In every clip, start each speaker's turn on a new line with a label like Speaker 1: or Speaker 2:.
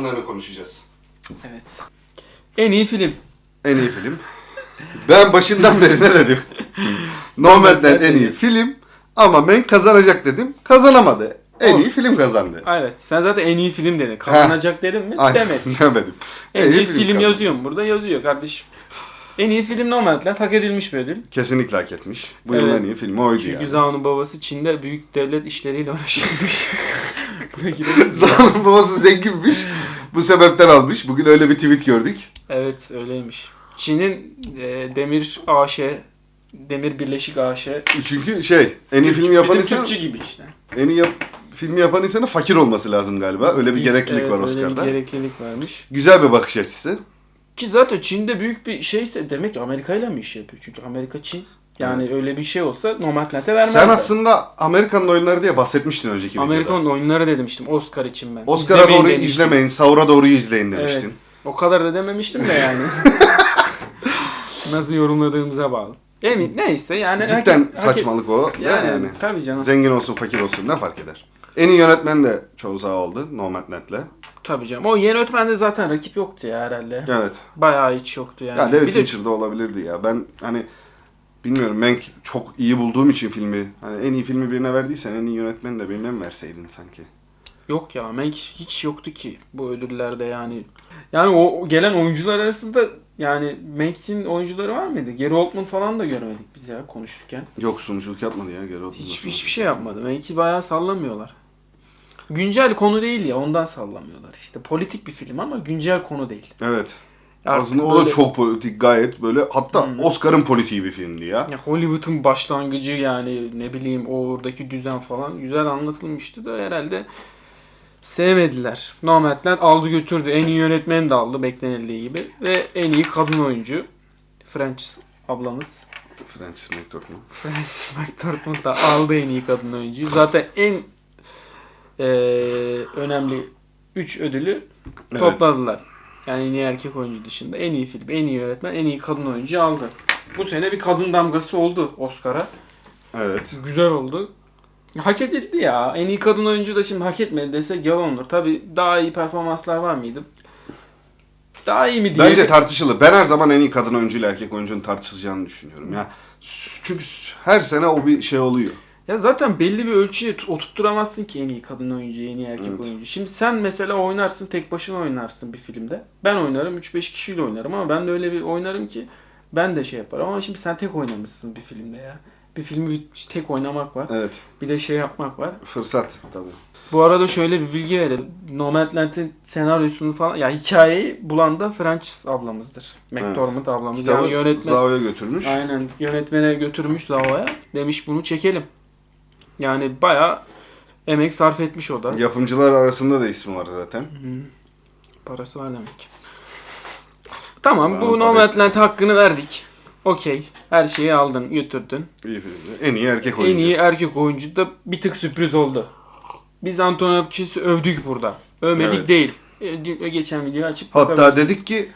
Speaker 1: puanlarını konuşacağız.
Speaker 2: Evet. En iyi film.
Speaker 1: En iyi film. Ben başından beri ne dedim? Nomadland en iyi film ama ben kazanacak dedim. Kazanamadı. En
Speaker 2: Olsun.
Speaker 1: iyi film kazandı.
Speaker 2: Evet. Sen zaten en iyi film dedin. Kazanacak dedim mi?
Speaker 1: Ay,
Speaker 2: Demedim.
Speaker 1: Demedim.
Speaker 2: En iyi film,
Speaker 1: kazandı.
Speaker 2: yazıyor mu? Burada yazıyor kardeşim. En iyi film Nomadland hak edilmiş bir ödül.
Speaker 1: Kesinlikle hak etmiş. Bu yılın
Speaker 2: Evet.
Speaker 1: en iyi filmi oydu
Speaker 2: Çünkü
Speaker 1: yani.
Speaker 2: Zaun'un babası Çin'de büyük devlet işleriyle uğraşıyormuş. Buna girelim?
Speaker 1: Zamanın babası zenginmiş. Bu sebepten almış. Bugün öyle bir tweet gördük.
Speaker 2: Evet öyleymiş. Çin'in e, Demir AŞ, Demir Birleşik AŞ.
Speaker 1: Çünkü şey, en iyi film yapan
Speaker 2: Bizim
Speaker 1: insan,
Speaker 2: Türkçü gibi işte.
Speaker 1: en iyi yap- filmi yapan insanın fakir olması lazım galiba. Öyle bir gereklilik
Speaker 2: Evet,
Speaker 1: var
Speaker 2: öyle
Speaker 1: Oscar'da.
Speaker 2: bir gereklilik varmış.
Speaker 1: Güzel bir bakış açısı.
Speaker 2: Ki zaten Çin'de büyük bir şeyse demek ki Amerika ile mi iş yapıyor? Çünkü Amerika Çin. Yani
Speaker 1: Evet.
Speaker 2: öyle bir şey olsa Nomadland'e vermezler.
Speaker 1: Sen aslında Amerika'nın oyunları diye bahsetmiştin önceki videoda.
Speaker 2: Amerikan oyunları da demiştim Oscar için ben.
Speaker 1: Oscar'a doğru
Speaker 2: demiştim.
Speaker 1: izlemeyin, Saur'a doğru izleyin demiştin.
Speaker 2: Evet. O kadar da dememiştim de yani. Nasıl yorumladığımıza bağlı. Emin neyse yani.
Speaker 1: Cidden
Speaker 2: hak-
Speaker 1: saçmalık o.
Speaker 2: Yani,
Speaker 1: Yani,
Speaker 2: tabii canım.
Speaker 1: Zengin olsun, fakir olsun ne fark eder? En iyi yönetmen de çoğu sağ oldu Nomadland'le.
Speaker 2: Tabii canım. O yeni ötmende zaten rakip yoktu ya herhalde.
Speaker 1: Evet.
Speaker 2: Bayağı hiç yoktu yani.
Speaker 1: Ya David
Speaker 2: bir de
Speaker 1: olabilirdi ya. Ben hani bilmiyorum Mank çok iyi bulduğum için filmi. Hani en iyi filmi birine verdiysen en iyi yönetmeni de birine mi verseydin sanki?
Speaker 2: yok ya Mank hiç yoktu ki bu ödüllerde yani. Yani o gelen oyuncular arasında yani Mank'in oyuncuları var mıydı? Gary Oldman falan da görmedik biz ya konuşurken.
Speaker 1: Yok sunuculuk yapmadı ya Gary Oldman.
Speaker 2: Hiç, hiçbir şey yapmadı. Mank'i bayağı sallamıyorlar. Güncel konu değil ya ondan sallamıyorlar. İşte politik bir film ama güncel konu değil.
Speaker 1: Evet.
Speaker 2: Artık
Speaker 1: Aslında o da
Speaker 2: böyle-
Speaker 1: çok politik gayet böyle hatta
Speaker 2: Hmm.
Speaker 1: Oscar'ın politiği bir filmdi ya.
Speaker 2: Ya Hollywood'un başlangıcı yani ne bileyim oradaki düzen falan güzel anlatılmıştı da herhalde sevmediler. Nomadland aldı götürdü. En iyi yönetmen de aldı beklenildiği gibi. Ve en iyi kadın oyuncu Frances ablamız.
Speaker 1: Francis McDormand.
Speaker 2: Frances McDormand da aldı en iyi kadın oyuncuyu. Zaten en eee, önemli 3 ödülü
Speaker 1: Evet.
Speaker 2: topladılar. Yani en iyi erkek oyuncu dışında en iyi film, en iyi yönetmen, en iyi kadın oyuncu aldı. Bu sene bir kadın damgası oldu Oscar'a.
Speaker 1: Evet.
Speaker 2: Güzel oldu. Hak edildi ya. En iyi kadın oyuncu da şimdi hak etmedi desek yalan olur. Tabi daha iyi performanslar var mıydı? Daha iyi mi diye.
Speaker 1: Bence tartışılır. Ben her zaman en iyi kadın oyuncuyla erkek oyuncunun tartışılacağını düşünüyorum ya. Çünkü her sene o bir şey oluyor.
Speaker 2: Ya zaten belli bir ölçüye oturtturamazsın ki en iyi kadın oyuncu, en iyi erkek
Speaker 1: Evet.
Speaker 2: oyuncu. Şimdi sen mesela oynarsın, tek başına oynarsın bir filmde. Ben oynarım, 3-5 kişiyle oynarım ama ben de öyle bir oynarım ki ben de şey yaparım. Ama şimdi sen tek oynamışsın bir filmde ya. Bir filmi bir tek oynamak var.
Speaker 1: Evet.
Speaker 2: Bir de şey yapmak var.
Speaker 1: Fırsat tabii.
Speaker 2: Bu arada şöyle bir bilgi verelim. Nomadland'in senaryosunu falan ya hikayeyi bulan da Frances ablamızdır. McDormand ablamız.
Speaker 1: Kitabı
Speaker 2: Yani yönetmen
Speaker 1: Zao'ya götürmüş.
Speaker 2: aynen yönetmene götürmüş Zao'ya. Demiş bunu çekelim. Yani bayağı emek sarf etmiş o da.
Speaker 1: Yapımcılar arasında da ismi var zaten.
Speaker 2: Hı. Parası var demek. Tamam
Speaker 1: Zaman
Speaker 2: bu
Speaker 1: tabii.
Speaker 2: Nomadland hakkını verdik. Okey. Her şeyi aldın, götürdün.
Speaker 1: İyi filmdi. En iyi erkek oyuncu.
Speaker 2: En iyi erkek oyuncu da bir tık sürpriz oldu. Biz Anthony Hopkins'i övdük burada. Övmedik
Speaker 1: Evet.
Speaker 2: değil. E, Geçen videoyu açıp
Speaker 1: Hatta
Speaker 2: bakabilirsiniz.
Speaker 1: dedik ki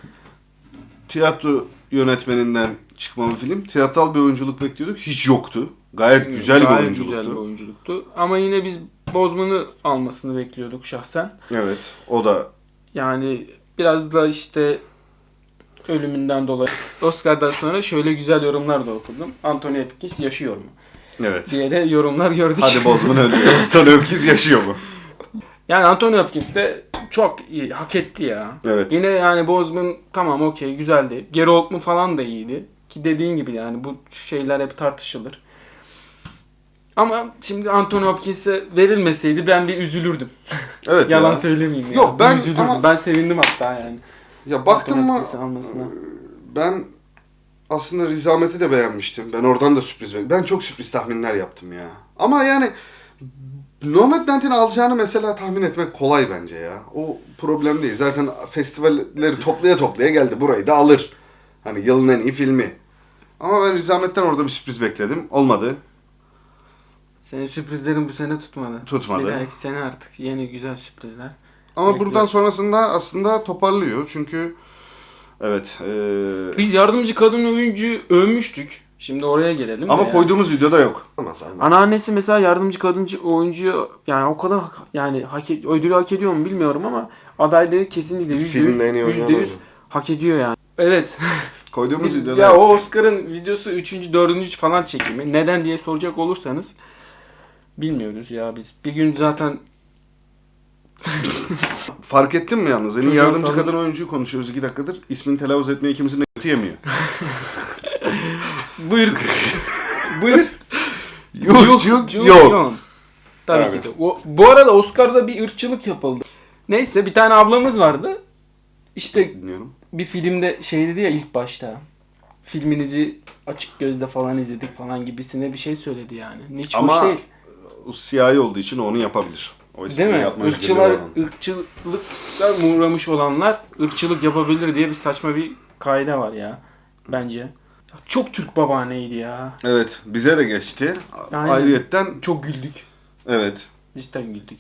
Speaker 1: tiyatro yönetmeninden çıkma bir film. Tiyatral bir oyunculuk bekliyorduk. Hiç yoktu. Gayet güzel bir
Speaker 2: Gayet
Speaker 1: oyunculuktu.
Speaker 2: güzel bir oyunculuktu. Ama yine biz Bozman'ı almasını bekliyorduk şahsen.
Speaker 1: Evet. O da
Speaker 2: Yani biraz da işte ölümünden dolayı Oscar'dan sonra şöyle güzel yorumlar da okudum. Anthony Hopkins yaşıyor mu?
Speaker 1: evet.
Speaker 2: diye de yorumlar gördük.
Speaker 1: Hadi Bozman öldü. Tony Hopkins yaşıyor mu?
Speaker 2: Yani Anthony Hopkins de çok iyi, hak etti ya.
Speaker 1: Evet.
Speaker 2: Yine yani Bozman tamam okey güzeldi. Geri Oldman falan da iyiydi. Ki dediğin gibi yani bu şeyler hep tartışılır. Ama şimdi Anthony Hopkins'e verilmeseydi ben bir üzülürdüm.
Speaker 1: Evet
Speaker 2: Yalan
Speaker 1: ya.
Speaker 2: söylemeyeyim ya.
Speaker 1: Yok, ben-
Speaker 2: Bir üzülürdüm.
Speaker 1: ama-
Speaker 2: Ben sevindim hatta yani.
Speaker 1: Ya baktım mı
Speaker 2: almasına.
Speaker 1: ben aslında Rizamet'i de beğenmiştim. Ben oradan da sürpriz bekledim. Ben çok sürpriz tahminler yaptım ya. Ama yani Nomadland'in alacağını mesela tahmin etmek kolay bence ya. O problem değil. Zaten festivalleri toplaya toplaya geldi. Burayı da alır. Hani yılın en iyi filmi. Ama ben Rizamet'ten orada bir sürpriz bekledim. Olmadı.
Speaker 2: Senin sürprizlerin bu sene tutmadı.
Speaker 1: Tutmadı.
Speaker 2: Bir dahaki sene artık yeni güzel sürprizler.
Speaker 1: Ama
Speaker 2: Bekliyoruz.
Speaker 1: buradan sonrasında aslında toparlıyor. Çünkü evet. eee,
Speaker 2: Biz yardımcı kadın oyuncuyu övmüştük. Şimdi oraya gelelim.
Speaker 1: Ama koyduğumuz videoda yok.
Speaker 2: Anneannesi mesela yardımcı kadıncı oyuncu yani o kadar yani hak ödülü hak ediyor mu bilmiyorum ama adaylığı kesinlikle yüzde yüz,
Speaker 1: Filmde en iyi oyuncu.
Speaker 2: hak ediyor yani. Evet.
Speaker 1: Koyduğumuz
Speaker 2: Biz-
Speaker 1: videoda
Speaker 2: ya
Speaker 1: yok.
Speaker 2: o Oscar'ın videosu 3. 4. falan çekimi. Neden diye soracak olursanız bilmiyoruz ya biz. Bir gün zaten
Speaker 1: Fark ettin mi yalnız? En iyi yardımcı
Speaker 2: sor-
Speaker 1: kadın oyuncuyu konuşuyoruz iki dakikadır. İsmini telaffuz etmeye ikimizin de kötü yemiyor.
Speaker 2: buyur. buyur.
Speaker 1: yok yok yok.
Speaker 2: Tabii
Speaker 1: Evet.
Speaker 2: ki de. O, bu arada Oscar'da bir ırkçılık yapıldı. Neyse bir tane ablamız vardı. İşte
Speaker 1: Dinliyorum.
Speaker 2: bir filmde şey dedi ya ilk başta. Filminizi açık gözle falan izledik falan gibisine bir şey söyledi yani. Hiç
Speaker 1: Ama
Speaker 2: hoş değil.
Speaker 1: O siyahi olduğu için onu yapabilir. O
Speaker 2: Değil mi? Irkçılar, ırkçılıkla uğramış olanlar ırkçılık yapabilir diye bir saçma bir kaide var ya. Bence. Çok Türk babaanneydi ya.
Speaker 1: Evet bize de geçti.
Speaker 2: Aynen.
Speaker 1: Ayrıyetten
Speaker 2: Çok güldük.
Speaker 1: evet.
Speaker 2: Cidden güldük.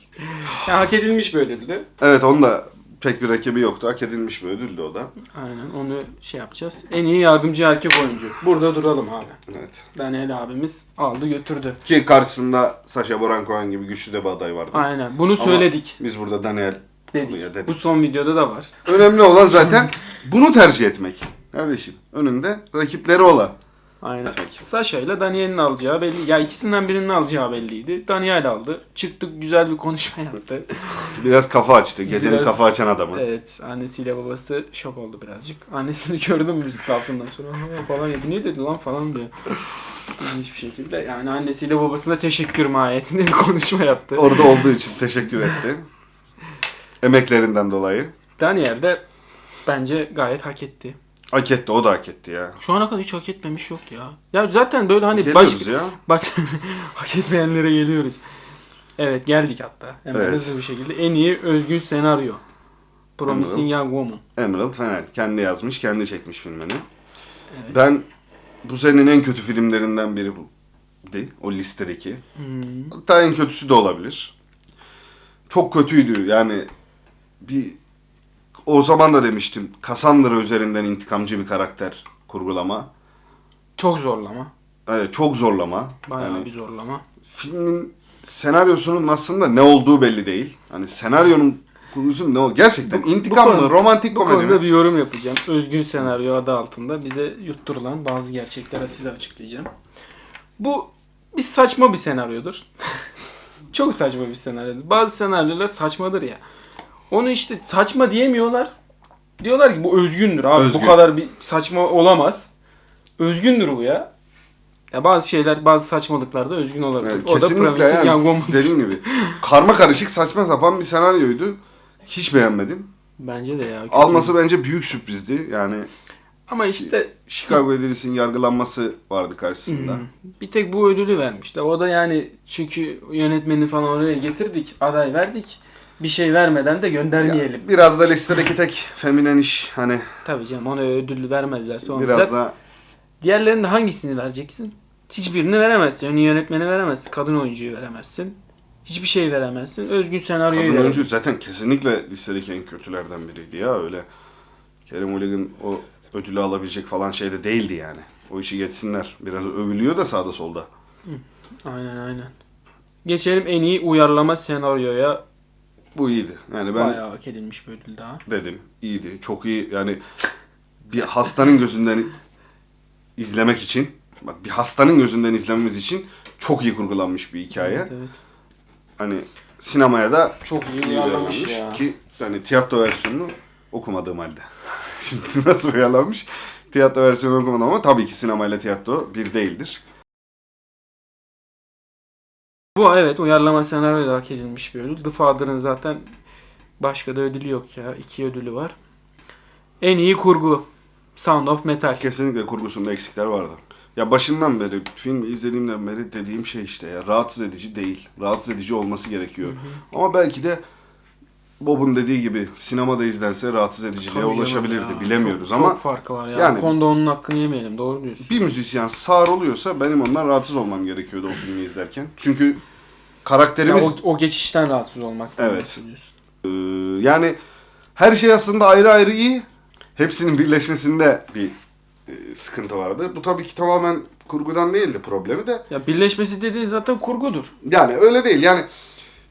Speaker 2: Ya hak edilmiş ödüldü.
Speaker 1: Evet onun da pek bir rakibi yoktu. Hak edilmiş bir ödüldü o da.
Speaker 2: Aynen onu şey yapacağız. En iyi yardımcı erkek oyuncu. Burada duralım abi.
Speaker 1: Evet.
Speaker 2: Daniel abimiz aldı götürdü.
Speaker 1: Ki karşısında Sacha Baron Cohen gibi güçlü de bir aday vardı.
Speaker 2: Aynen. Bunu söyledik.
Speaker 1: Biz burada Daniel
Speaker 2: Dedik.
Speaker 1: dedik.
Speaker 2: Bu son videoda da var.
Speaker 1: Önemli olan zaten bunu tercih etmek. Kardeşim önünde rakipleri olan.
Speaker 2: Aynen. Sasha ile Daniel'in alacağı belli. Ya ikisinden birinin alacağı belliydi. Daniel aldı. Çıktık güzel bir konuşma yaptı.
Speaker 1: Biraz kafa açtı. Gecenin
Speaker 2: Biraz-
Speaker 1: kafa açan adamı.
Speaker 2: evet. Annesiyle babası şok oldu birazcık. Annesini gördüm müzik altından sonra falan yapıyor. Ne dedi lan falan diyor. Hiçbir şekilde. Yani annesiyle babasına teşekkür mahiyetinde bir konuşma yaptı.
Speaker 1: Orada olduğu için teşekkür etti. Emeklerinden dolayı.
Speaker 2: Daniel de bence gayet hak etti.
Speaker 1: Hak etti. O da hak etti ya.
Speaker 2: Şu ana kadar hiç hak etmemiş yok ya. Ya zaten böyle hani
Speaker 1: Geliyoruz
Speaker 2: başka
Speaker 1: ya.
Speaker 2: Bak hak etmeyenlere geliyoruz. Evet geldik hatta. Hemen
Speaker 1: Evet.
Speaker 2: hızlı bir şekilde. En iyi özgün senaryo. Promising Young Woman.
Speaker 1: Emerald Fennell. Kendi yazmış, kendi çekmiş filmini.
Speaker 2: Evet.
Speaker 1: Ben bu senenin en kötü filmlerinden biri bu. O listedeki.
Speaker 2: Hmm.
Speaker 1: Hatta en kötüsü de olabilir. Çok kötüydü yani bir o zaman da demiştim. Cassandra üzerinden intikamcı bir karakter kurgulama.
Speaker 2: Çok zorlama.
Speaker 1: Evet, çok zorlama.
Speaker 2: Bayağı
Speaker 1: Yani
Speaker 2: bir zorlama.
Speaker 1: filmin senaryosunun aslında ne olduğu belli değil. Hani senaryonun kurgusu ne oldu? Gerçekten
Speaker 2: Bu-
Speaker 1: intikam
Speaker 2: bu
Speaker 1: mı,
Speaker 2: konu-
Speaker 1: romantik
Speaker 2: Bu
Speaker 1: komedi
Speaker 2: konuda
Speaker 1: mi?
Speaker 2: bir yorum yapacağım. Özgün senaryo adı altında bize yutturulan bazı gerçekleri size açıklayacağım. Bu bir saçma bir senaryodur. Çok saçma bir senaryodur. Bazı senaryolar saçmadır ya. Onu işte saçma diyemiyorlar. Diyorlar ki bu özgündür abi.
Speaker 1: Özgün.
Speaker 2: Bu kadar bir saçma olamaz. Özgündür bu ya. Ya bazı şeyler, bazı saçmalıklar da özgün olabilir.
Speaker 1: Evet,
Speaker 2: o da Promising
Speaker 1: yani, dediğim gibi. Karma karışık saçma sapan bir senaryoydu. Hiç beğenmedim.
Speaker 2: Bence de ya.
Speaker 1: Alması bence büyük sürprizdi. Yani
Speaker 2: Ama işte
Speaker 1: Chicago Edelis'in yargılanması vardı karşısında.
Speaker 2: Hmm. Bir tek bu ödülü vermişler. O da yani çünkü yönetmeni falan oraya getirdik, aday verdik. Bir şey vermeden de göndermeyelim.
Speaker 1: Ya, biraz da listedeki tek feminen iş hani
Speaker 2: Tabii canım ona ödül vermezlerse onu
Speaker 1: biraz da
Speaker 2: diğerlerinde hangisini vereceksin? Hiçbirini veremezsin. Ön yönetmeni veremezsin. Kadın oyuncuyu veremezsin. Hiçbir şey veremezsin. Özgün senaryoyu
Speaker 1: kadın
Speaker 2: veremezsin.
Speaker 1: oyuncu zaten kesinlikle listedeki en kötülerden biriydi ya öyle. Kerem Mulligan o ödülü alabilecek falan şeyde değildi yani. O işi geçsinler. Biraz övülüyor da sağda solda.
Speaker 2: Aynen aynen. Geçelim en iyi uyarlama senaryoya.
Speaker 1: Bu iyiydi. Yani ben
Speaker 2: Bayağı hak edilmiş bir ödül daha.
Speaker 1: dedim iyiydi. Çok iyi yani bir hastanın gözünden izlemek için bak bir hastanın gözünden izlememiz için çok iyi kurgulanmış bir hikaye.
Speaker 2: Evet, evet.
Speaker 1: Hani sinemaya da
Speaker 2: Çok iyi
Speaker 1: iyi
Speaker 2: uyarlamış
Speaker 1: uyarlanmış
Speaker 2: ya.
Speaker 1: ki yani tiyatro versiyonunu okumadığım halde. Şimdi nasıl uyarlanmış? Tiyatro versiyonu okumadım ama tabii ki sinemayla tiyatro bir değildir.
Speaker 2: Bu evet uyarlama senaryo da hak edilmiş bir ödül. The Father'ın zaten başka da ödülü yok ya. İki ödülü var. En iyi kurgu. Sound of Metal.
Speaker 1: Kesinlikle kurgusunda eksikler vardı. Ya başından beri, film izlediğimden beri dediğim şey işte ya rahatsız edici değil. Rahatsız edici olması gerekiyor. Ama belki de Bob'un dediği gibi sinemada izlense rahatsız ediciliğe
Speaker 2: Tabii
Speaker 1: ulaşabilirdi.
Speaker 2: ya.
Speaker 1: Bilemiyoruz
Speaker 2: çok,
Speaker 1: ama
Speaker 2: Çok farkı var ya.
Speaker 1: yani-
Speaker 2: Bu konuda onun hakkını yemeyelim. Doğru diyorsun.
Speaker 1: bir müzisyen sağır oluyorsa benim ondan rahatsız olmam gerekiyordu o filmi izlerken. Çünkü karakterimiz
Speaker 2: Ya o, o geçişten rahatsız olmak.
Speaker 1: Evet. Ee, yani her şey aslında ayrı ayrı iyi. Hepsinin birleşmesinde bir e, sıkıntı vardı. Bu tabii ki tamamen kurgudan değildi problemi de.
Speaker 2: Ya birleşmesi dediğin zaten kurgudur.
Speaker 1: Yani öyle değil. Yani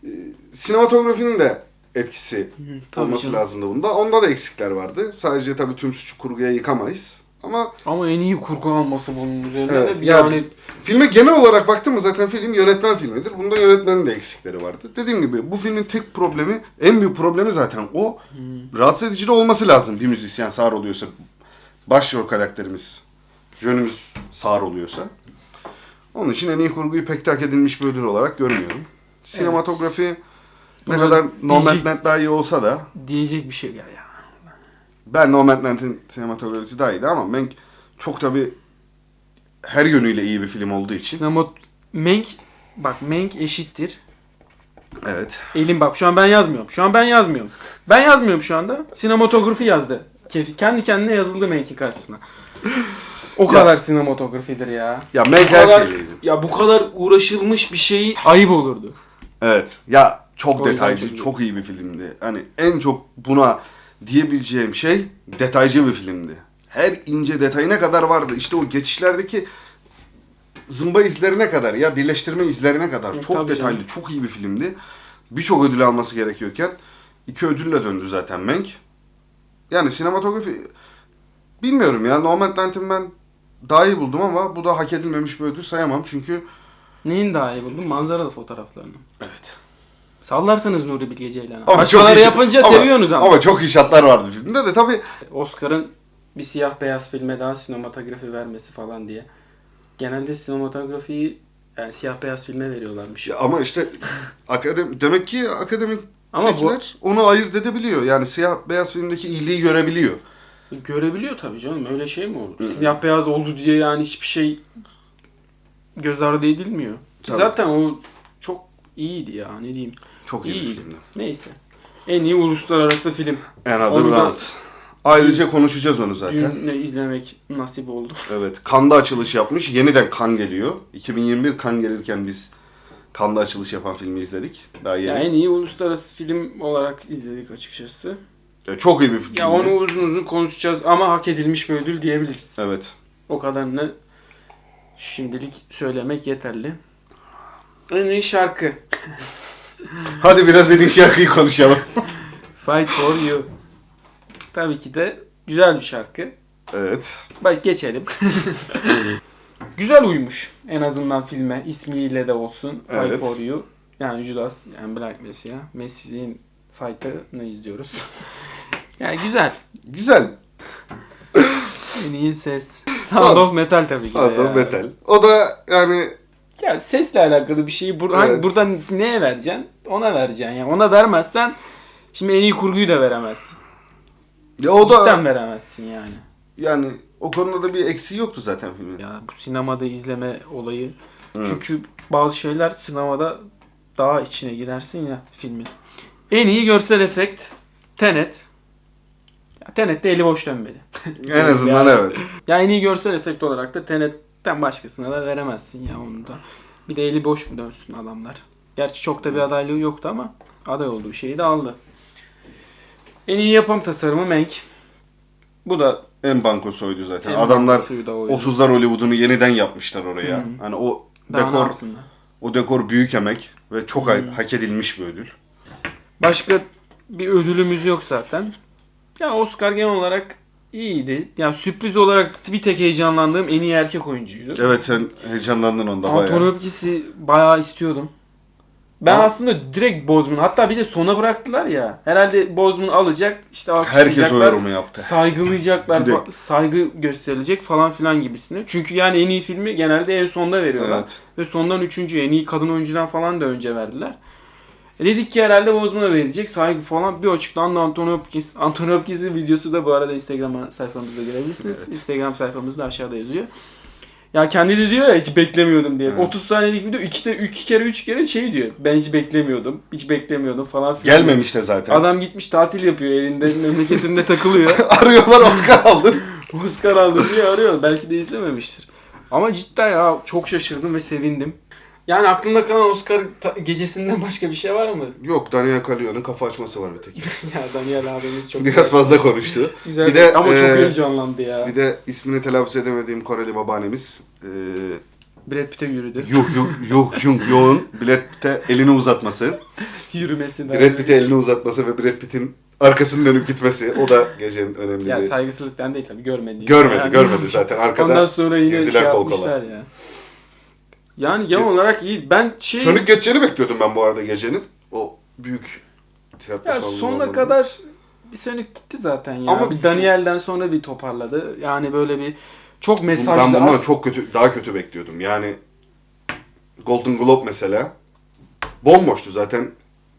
Speaker 1: e, sinematografinin de etkisi
Speaker 2: tabii
Speaker 1: olması
Speaker 2: canım.
Speaker 1: lazımdı bunda. Onda da eksikler vardı. Sadece tabii tüm suçu kurguya yıkamayız. Ama
Speaker 2: Ama en iyi kurgu alması bunun üzerine
Speaker 1: Evet,
Speaker 2: de
Speaker 1: ya-
Speaker 2: yani
Speaker 1: filme genel olarak baktım mı zaten film yönetmen filmidir. Bunda yönetmenin de eksikleri vardı. Dediğim gibi bu filmin tek problemi, en büyük problemi zaten o. Rahatsız edici de olması lazım bir müzisyen sağır oluyorsa. Başrol karakterimiz, jönümüz sağır oluyorsa. Onun için en iyi kurguyu pek hak edilmiş bir ödül olarak görmüyorum. Sinematografi ne
Speaker 2: Buna
Speaker 1: kadar
Speaker 2: diyecek-
Speaker 1: Nomadland daha iyi olsa da
Speaker 2: diyecek bir şey ya. ya.
Speaker 1: ben Nomadland'in sinematografisi daha iyiydi ama Mank çok tabi her yönüyle iyi bir film olduğu için.
Speaker 2: Sinema Menk bak Menk eşittir.
Speaker 1: Evet.
Speaker 2: Elim bak şu an ben yazmıyorum. Şu an ben yazmıyorum. Ben yazmıyorum şu anda. Sinematografi yazdı. Kef- Kendi kendine yazıldı Menk'in karşısına. O kadar sinematografidir ya.
Speaker 1: Ya Mank her şeyleydi.
Speaker 2: Ya bu kadar uğraşılmış bir şeyi ayıp olurdu.
Speaker 1: Evet. Ya çok
Speaker 2: O yüzden
Speaker 1: detaycı,
Speaker 2: çok iyi.
Speaker 1: çok iyi bir filmdi. Hani en çok buna diyebileceğim şey detaycı bir filmdi. Her ince detayına kadar vardı. İşte o geçişlerdeki zımba izlerine kadar ya birleştirme izlerine kadar çok
Speaker 2: tabii
Speaker 1: detaylı,
Speaker 2: canım.
Speaker 1: çok iyi bir filmdi. Birçok ödül alması gerekiyorken iki ödülle döndü zaten Mank. Yani sinematografi bilmiyorum ya Nomadland'in ben daha iyi buldum ama bu da hak edilmemiş bir ödül sayamam çünkü
Speaker 2: Neyin daha iyi buldun? Manzaralı fotoğraflarını.
Speaker 1: evet.
Speaker 2: Sallarsanız Nuri Bilge Ceylan'a.
Speaker 1: Ama
Speaker 2: Başkaları
Speaker 1: iyi-
Speaker 2: yapınca
Speaker 1: ama-
Speaker 2: seviyorsunuz ama.
Speaker 1: Ama çok iyi şartlar vardı filmde de tabii
Speaker 2: Oscar'ın bir siyah beyaz filme daha sinematografi vermesi falan diye. Genelde sinematografiyi yani siyah beyaz filme veriyorlarmış.
Speaker 1: Ya ama işte akademi demek ki akademik
Speaker 2: Ama bu
Speaker 1: onu ayırt edebiliyor. Yani siyah beyaz filmdeki iyiliği görebiliyor.
Speaker 2: görebiliyor tabii canım. Öyle şey mi olur? Siyah beyaz oldu diye yani hiçbir şey göz ardı edilmiyor. Ki
Speaker 1: Tabii.
Speaker 2: zaten o çok iyiydi ya ne diyeyim.
Speaker 1: Çok iyi bir
Speaker 2: İyiydi.
Speaker 1: filmdi.
Speaker 2: Neyse. En iyi uluslararası film.
Speaker 1: Another
Speaker 2: Onu da-
Speaker 1: Round. Ayrıca konuşacağız onu zaten.
Speaker 2: Ne izlemek nasip oldu.
Speaker 1: Evet. Kanda açılış yapmış. Yeniden kan geliyor. 2021 kan gelirken biz Kanda açılış yapan filmi izledik. Daha yeni.
Speaker 2: Ya en iyi uluslararası film olarak izledik açıkçası.
Speaker 1: Ya çok iyi bir film.
Speaker 2: Ya onu uzun uzun konuşacağız ama hak edilmiş bir ödül diyebiliriz.
Speaker 1: Evet.
Speaker 2: O kadarını şimdilik söylemek yeterli. En iyi şarkı.
Speaker 1: Hadi biraz iyi şarkıyı konuşalım.
Speaker 2: Fight for You. Tabii ki de güzel bir şarkı.
Speaker 1: evet.
Speaker 2: Baş geçelim. güzel uymuş en azından filme. ismiyle de olsun. Fight
Speaker 1: Evet.
Speaker 2: for You. Yani Judas, yani Black Messiah. Messiah'in Fight'ını izliyoruz. yani güzel.
Speaker 1: Güzel.
Speaker 2: En iyi ses. Sound
Speaker 1: Sound-
Speaker 2: of Metal tabii ki.
Speaker 1: Sound of
Speaker 2: ya.
Speaker 1: Metal. O da yani
Speaker 2: Ya sesle alakalı bir şeyi bur
Speaker 1: Evet.
Speaker 2: buradan neye vereceksin? Ona vereceksin. Yani ona vermezsen şimdi en iyi kurguyu da veremezsin.
Speaker 1: ya o da
Speaker 2: Cidden veremezsin yani.
Speaker 1: yani o konuda da bir eksiği yoktu zaten filmin.
Speaker 2: Ya bu sinemada izleme olayı.
Speaker 1: Hı.
Speaker 2: Çünkü bazı şeyler sinemada daha içine girersin ya filmin. En iyi görsel efekt Tenet. Ya Tenet de eli boş dönmedi.
Speaker 1: En azından
Speaker 2: Yani-
Speaker 1: evet.
Speaker 2: Ya en iyi görsel efekt olarak da Tenet'ten başkasına da veremezsin ya onu da. Bir de eli boş mu dönsün adamlar. Gerçi çok da bir adaylığı yoktu ama aday olduğu şeyi de aldı. En iyi yapım tasarımı Mank. Bu da
Speaker 1: En bankosoydu zaten.
Speaker 2: en
Speaker 1: Adamlar
Speaker 2: bankosuyu da oydu.
Speaker 1: 30'lar Hollywood'unu yeniden yapmışlar oraya.
Speaker 2: Hı.
Speaker 1: Hani o
Speaker 2: Daha ne
Speaker 1: dekor
Speaker 2: yapsınlar?
Speaker 1: o dekor büyük emek ve çok
Speaker 2: Hı.
Speaker 1: hak edilmiş bir ödül.
Speaker 2: Başka bir ödülümüz yok zaten. Ya Oscar genel olarak iyiydi. Ya sürpriz olarak bir tek heyecanlandığım en iyi erkek oyuncuydu.
Speaker 1: Evet sen heyecanlandın onda
Speaker 2: Anthony
Speaker 1: bayağı.
Speaker 2: Hopkins'i bayağı istiyordum. Ben
Speaker 1: Ama-
Speaker 2: aslında direkt Bozman hatta bir de sona bıraktılar ya. Herhalde Bozman alacak işte
Speaker 1: Herkes
Speaker 2: alkışlayacaklar.
Speaker 1: o yorumu yaptı.
Speaker 2: Saygılayacaklar, saygı gösterilecek falan filan gibisine. Çünkü yani en iyi filmi genelde en sonda veriyorlar.
Speaker 1: Evet.
Speaker 2: Ve sondan üçüncü en iyi kadın oyuncudan falan da önce verdiler. E dedik ki herhalde Bozman'a verilecek saygı falan bir açıklandı Anthony Hopkins. Anthony Hopkins'in videosu da bu arada Instagram sayfamızda görebilirsiniz.
Speaker 1: Evet.
Speaker 2: Instagram sayfamızda aşağıda yazıyor. Ya kendi de diyor ya hiç beklemiyordum diye.
Speaker 1: Evet.
Speaker 2: 30 saniyelik video iki, de, iki kere üç kere şey diyor. Ben hiç beklemiyordum. Hiç beklemiyordum falan filan.
Speaker 1: Gelmemiş de zaten.
Speaker 2: Adam gitmiş tatil yapıyor evinde memleketinde takılıyor.
Speaker 1: Arıyorlar Oscar aldın.
Speaker 2: Oscar aldı diye arıyor. Belki de izlememiştir. Ama cidden ya çok şaşırdım ve sevindim. Yani aklında kalan Oscar ta- gecesinden başka bir şey var mı?
Speaker 1: Yok Daniel Kaluuya'nın kafa açması var bir tek.
Speaker 2: ya Daniel abimiz çok
Speaker 1: Biraz fazla konuştu.
Speaker 2: güzel.
Speaker 1: Bir de,
Speaker 2: ama çok
Speaker 1: e,
Speaker 2: heyecanlandı ya.
Speaker 1: Bir de ismini telaffuz edemediğim Koreli babaannemiz e,
Speaker 2: Brad Pitt'e yürüdü.
Speaker 1: Yuh Yuh Yuh Jung Yo'un Brad Pitt'e elini uzatması.
Speaker 2: Yürümesi de.
Speaker 1: Brad Pitt'e elini uzatması ve Brad Pitt'in arkasını dönüp gitmesi. O da gecenin önemli
Speaker 2: Ya
Speaker 1: bir...
Speaker 2: saygısızlıktan değil tabii görmedi.
Speaker 1: Görmedi,
Speaker 2: Yani-
Speaker 1: görmedi zaten. Arkada
Speaker 2: Ondan sonra yine
Speaker 1: girdiler
Speaker 2: şey
Speaker 1: kol kola.
Speaker 2: yapmışlar ya. Yani genel olarak iyi. Ben şey...
Speaker 1: Sönük geçeceğini bekliyordum ben bu arada gecenin. O büyük tiyatro
Speaker 2: Ya
Speaker 1: salonu
Speaker 2: sonuna
Speaker 1: olanında.
Speaker 2: kadar bir sönük gitti zaten ya.
Speaker 1: Ama
Speaker 2: bir Daniel'den sonra bir toparladı. Yani böyle bir çok
Speaker 1: Ben
Speaker 2: mesajlı.
Speaker 1: bundan çok kötü, daha kötü bekliyordum. Yani Golden Globe mesela bomboştu zaten.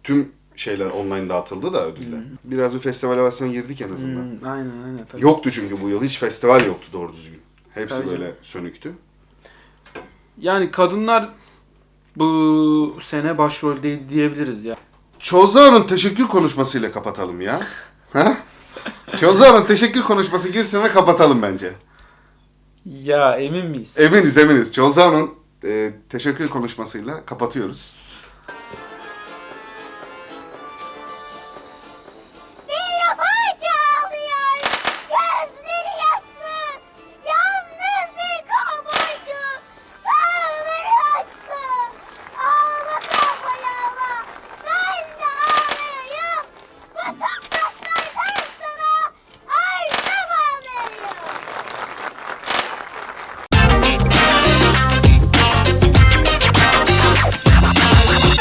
Speaker 1: Tüm şeyler online dağıtıldı da ödüller. Biraz bir festival havasına girdik en azından.
Speaker 2: Hmm, aynen aynen tabii.
Speaker 1: Yoktu çünkü bu yıl. Hiç festival yoktu doğru düzgün. Hepsi
Speaker 2: Tabii
Speaker 1: böyle sönüktü.
Speaker 2: Yani kadınlar bu sene başroldeydi diyebiliriz ya.
Speaker 1: Çozağ'ın teşekkür konuşmasıyla kapatalım ya. Ha? Çozağ'ın teşekkür konuşması girsin ve kapatalım bence.
Speaker 2: Ya emin miyiz?
Speaker 1: Eminiz eminiz. Çozağ'ın e, teşekkür konuşmasıyla kapatıyoruz.